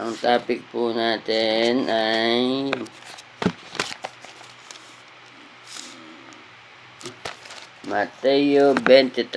Ang topic po natin ay Mateo 23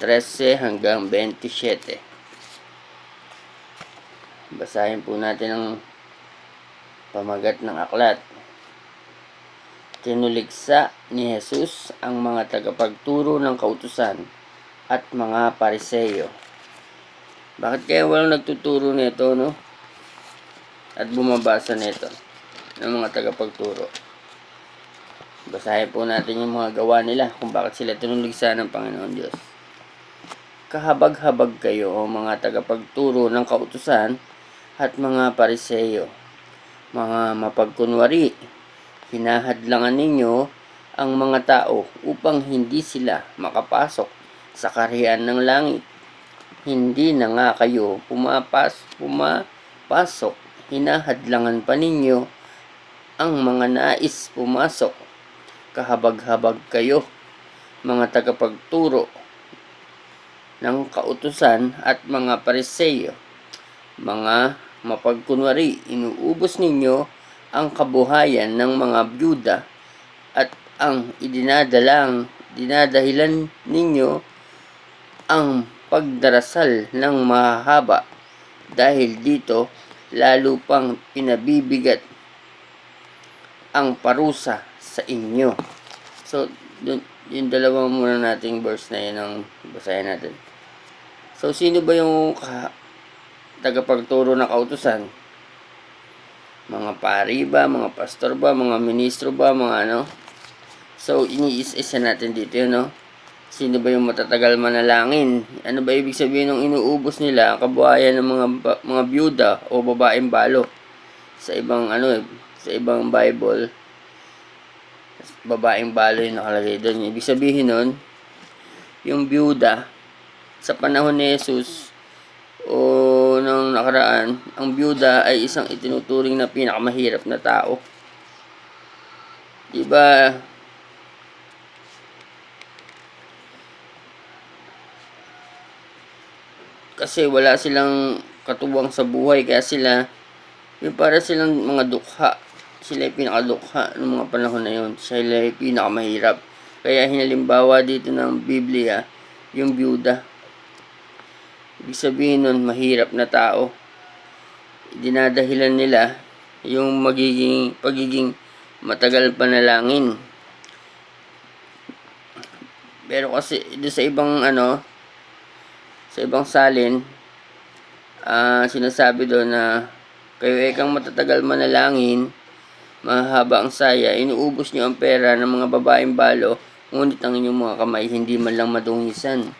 13 hanggang 27 Basahin po natin ang pamagat ng aklat. Tinuligsa ni Jesus ang mga tagapagturo ng kautusan at mga pariseyo. Bakit kaya walang nagtuturo nito, no? At bumabasa nito ng mga tagapagturo. Basahin po natin yung mga gawa nila kung bakit sila tinuligsa ng Panginoon Diyos. Kahabag-habag kayo o mga tagapagturo ng kautusan at mga pariseyo, mga mapagkunwari, hinahadlangan ninyo ang mga tao upang hindi sila makapasok sa kariyan ng langit. Hindi na nga kayo pumapas, pumapasok, hinahadlangan pa ninyo ang mga nais pumasok. Kahabag-habag kayo, mga tagapagturo ng kautusan at mga pariseyo, mga mapagkunwari, inuubos ninyo ang kabuhayan ng mga byuda at ang idinadalang dinadahilan ninyo ang pagdarasal ng mahaba dahil dito lalo pang pinabibigat ang parusa sa inyo. So, dun, yung dalawang muna nating verse na yun ang basahin natin. So, sino ba yung ka, tagapagturo na kautusan? Mga pari ba? Mga pastor ba? Mga ministro ba? Mga ano? So, iniis-isa natin dito yun, no? Sino ba yung matatagal manalangin? Ano ba ibig sabihin ng inuubos nila ang kabuhayan ng mga mga byuda o babaeng balo? Sa ibang ano, eh, sa ibang Bible, babaeng balo yung nakalagay doon. Ibig sabihin nun, yung byuda, sa panahon ni Jesus, o nang nakaraan, ang byuda ay isang itinuturing na pinakamahirap na tao. Diba, kasi wala silang katuwang sa buhay kaya sila yung para silang mga dukha sila yung pinakadukha ng mga panahon na yun. Sila yung pinakamahirap. Kaya hinalimbawa dito ng Biblia yung byuda ibig sabihin nun mahirap na tao. Dinadahilan nila yung magiging pagiging matagal panalangin pero kasi sa ibang ano sa ibang salin, ah sinasabi doon na kayo ay kang matatagal manalangin, mahaba ang saya, inuubos niyo ang pera ng mga babaeng balo, ngunit ang inyong mga kamay hindi man lang madungisan.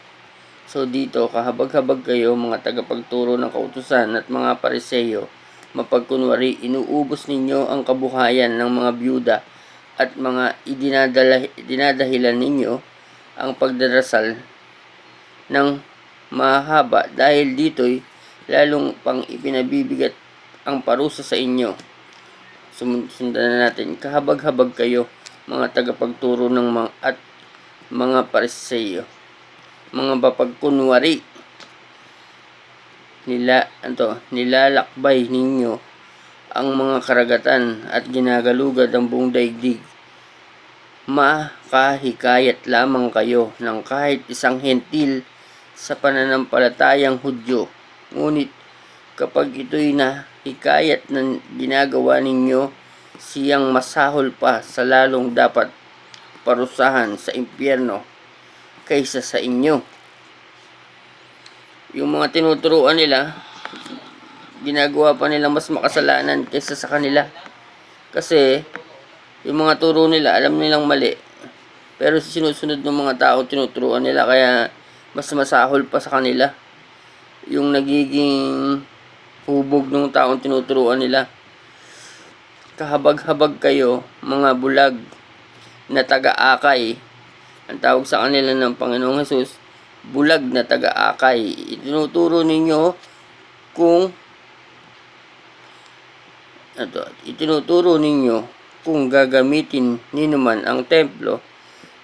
So dito, kahabag-habag kayo mga tagapagturo ng kautusan at mga pariseyo, mapagkunwari, inuubos ninyo ang kabuhayan ng mga byuda at mga idinadahilan ninyo ang pagdarasal ng mahaba dahil dito'y lalong pang ipinabibigat ang parusa sa inyo. Sumun- Sundan na natin, kahabag-habag kayo mga tagapagturo ng mga at mga pariseyo, mga bapagkunwari nila ano, nilalakbay ninyo ang mga karagatan at ginagalugad ang buong daigdig. Makahikayat lamang kayo ng kahit isang hentil sa pananampalatayang Hudyo. Ngunit kapag ito'y nahikayat na ginagawa ninyo, siyang masahol pa sa lalong dapat parusahan sa impyerno kaysa sa inyo. Yung mga tinuturuan nila, ginagawa pa nila mas makasalanan kaysa sa kanila. Kasi, yung mga turo nila, alam nilang mali. Pero sinusunod ng mga tao, tinuturuan nila. Kaya, mas masahol pa sa kanila yung nagiging hubog ng taong tinuturuan nila. Kahabag-habag kayo, mga bulag na taga-akay. Ang tawag sa kanila ng Panginoong Hesus, bulag na taga-akay. Itinuturo ninyo kung ito, itinuturo ninyo kung gagamitin ninuman ang templo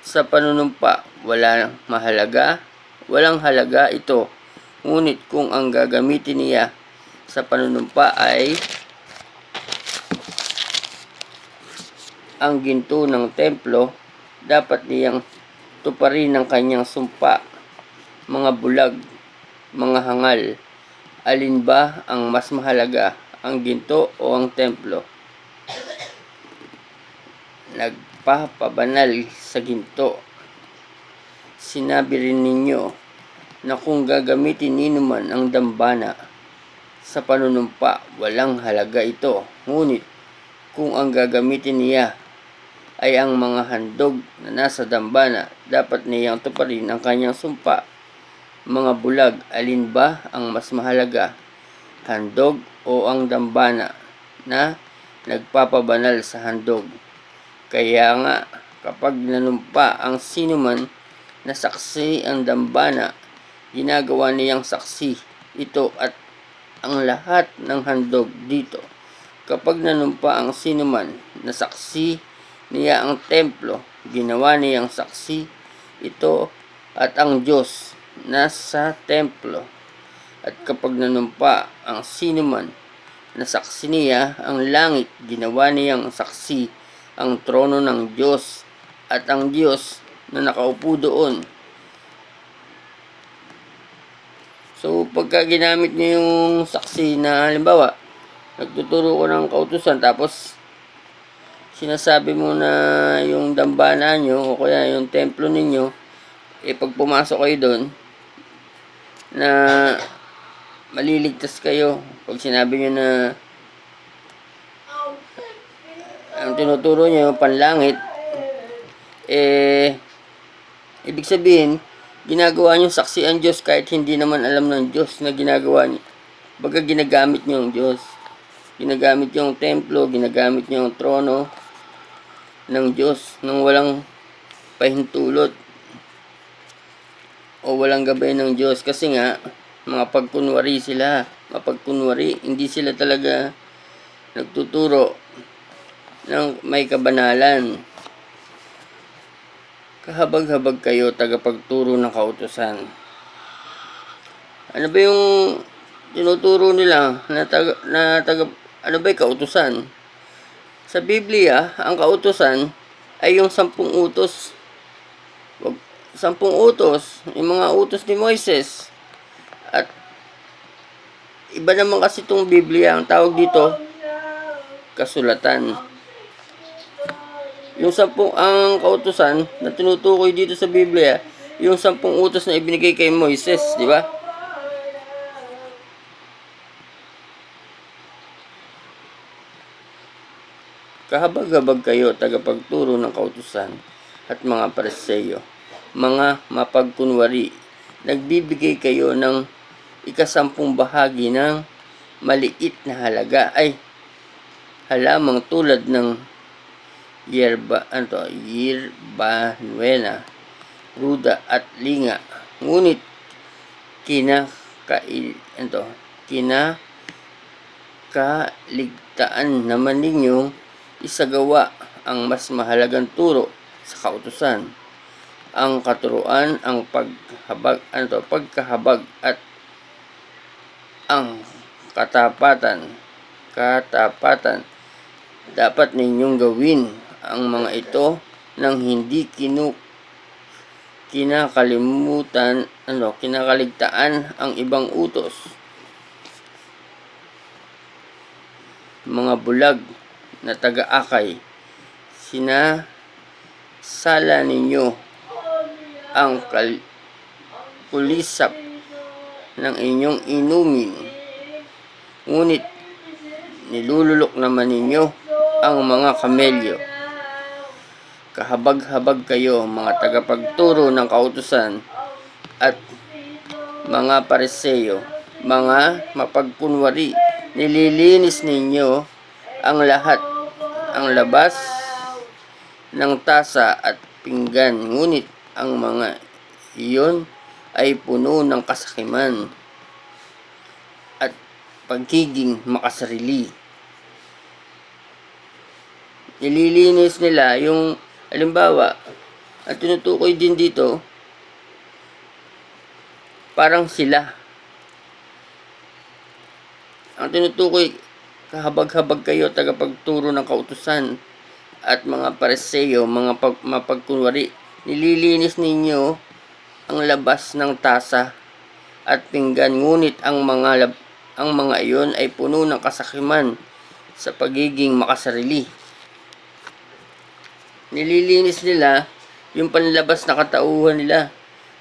sa panunumpa wala mahalaga Walang halaga ito. Ngunit kung ang gagamitin niya sa panunumpa ay ang ginto ng templo dapat niyang tuparin ng kanyang sumpa mga bulag mga hangal. Alin ba ang mas mahalaga ang ginto o ang templo? Nagpapabanal sa ginto sinabi rin ninyo na kung gagamitin ninuman ang dambana sa panunumpa walang halaga ito ngunit kung ang gagamitin niya ay ang mga handog na nasa dambana, dapat niyang tuparin ang kanyang sumpa. Mga bulag, alin ba ang mas mahalaga? Handog o ang dambana na nagpapabanal sa handog? Kaya nga, kapag nanumpa ang sinuman na saksi ang dambana, ginagawa niyang saksi ito at ang lahat ng handog dito. Kapag nanumpa ang sinuman na saksi niya ang templo, ginawa niyang saksi ito at ang Diyos nasa templo. At kapag nanumpa ang sinuman na saksi niya ang langit, ginawa niyang saksi ang trono ng Diyos at ang Diyos na nakaupo doon. So, pagka ginamit niyo yung saksi na halimbawa, nagtuturo ko ng kautusan tapos sinasabi mo na yung dambana nyo o kaya yung templo ninyo, eh pag pumasok kayo doon, na maliligtas kayo pag sinabi nyo na ang tinuturo nyo panlangit, eh, ibig sabihin, ginagawa nyo saksi ang Diyos kahit hindi naman alam ng Diyos na ginagawa nyo. Baga ginagamit nyo ang Diyos. Ginagamit nyo ang templo, ginagamit nyo ang trono, ng Diyos nang walang pahintulot o walang gabay ng Diyos kasi nga mga pagkunwari sila mapagkunwari hindi sila talaga nagtuturo ng may kabanalan kahabag-habag kayo tagapagturo ng kautusan ano ba yung tinuturo nila na taga, na taga ano ba yung kautusan sa Biblia, ang kautosan ay yung sampung utos. Sampung utos, yung mga utos ni Moises. At iba naman kasi itong Biblia, ang tawag dito, kasulatan. Yung sampung, ang kautosan na tinutukoy dito sa Biblia, yung sampung utos na ibinigay kay Moises, di ba? Kahabag-habag kayo tagapagturo ng kautusan at mga pareseyo, mga mapagkunwari, nagbibigay kayo ng ikasampung bahagi ng maliit na halaga ay halamang tulad ng yerba, ano, yerba nuena, ruda at linga. Ngunit kinakail, ano, kinakaligtaan naman ninyong isagawa ang mas mahalagang turo sa kautusan. Ang katuruan, ang paghabag, ano to, pagkahabag at ang katapatan. Katapatan. Dapat ninyong gawin ang mga ito nang hindi kinu kinakalimutan, ano, kinakaligtaan ang ibang utos. Mga bulag na taga-akay, sinasala ninyo ang kal- kulisap ng inyong inumin. Ngunit nilululok naman ninyo ang mga kamelyo. Kahabag-habag kayo mga tagapagturo ng kautusan at mga pareseyo, mga mapagkunwari, nililinis ninyo ang lahat ang labas ng tasa at pinggan, ngunit ang mga iyon ay puno ng kasakiman at pagiging makasarili. Nililinis nila yung, alimbawa, at tinutukoy din dito, parang sila ang tinutukoy, kahabag-habag kayo, tagapagturo ng kautusan at mga pareseyo, mga pag, mapagkunwari, nililinis ninyo ang labas ng tasa at pinggan, ngunit ang mga lab, ang mga iyon ay puno ng kasakiman sa pagiging makasarili. Nililinis nila yung panlabas na katauhan nila.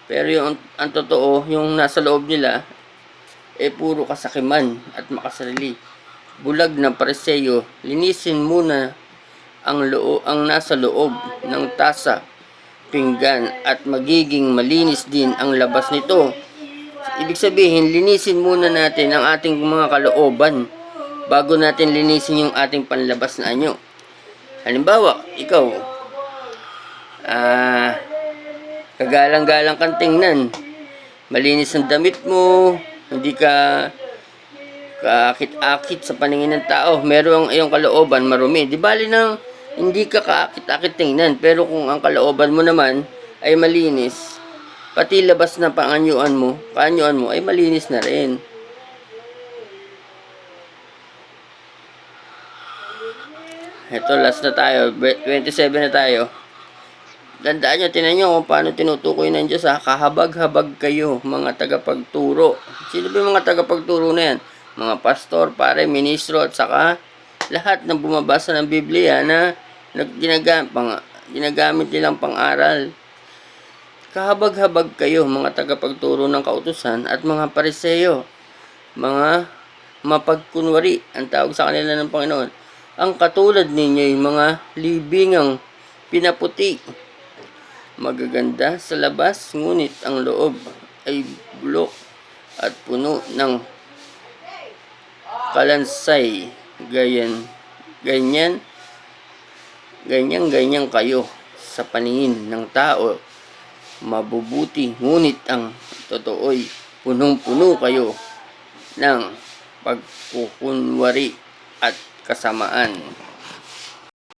Pero yung ang totoo, yung nasa loob nila, eh puro kasakiman at makasarili. Bulag na pareseyo, linisin muna ang loo ang nasa loob ng tasa, pinggan at magiging malinis din ang labas nito. Ibig sabihin, linisin muna natin ang ating mga kalooban bago natin linisin yung ating panlabas na anyo. Halimbawa, ikaw, ah, kagalang-galang kang tingnan. Malinis ang damit mo, hindi ka kaakit-akit sa paningin ng tao. Meron ang iyong kalooban marumi. Di bali nang hindi ka kaakit-akit tingnan. Pero kung ang kalooban mo naman ay malinis, pati labas na panganyuan mo, kaanyuan mo ay malinis na rin. Ito, last na tayo. Be- 27 na tayo. Tandaan nyo, tinan nyo kung paano tinutukoy ng Diyos ha. Kahabag-habag kayo, mga tagapagturo. Sino ba yung mga tagapagturo na yan? Mga pastor, pare, ministro, at saka lahat ng bumabasa ng Biblia na nag- ginagamit, ginagamit nilang pang-aral. Kahabag-habag kayo, mga tagapagturo ng kautusan at mga pariseyo, mga mapagkunwari, ang tawag sa kanila ng Panginoon. Ang katulad ninyo yung mga libingang pinaputi, magaganda sa labas, ngunit ang loob ay bulok at puno ng kalansay. Gayan, ganyan, ganyan, ganyan kayo sa paningin ng tao. Mabubuti, ngunit ang totoo'y punong-puno kayo ng pagkukunwari at kasamaan.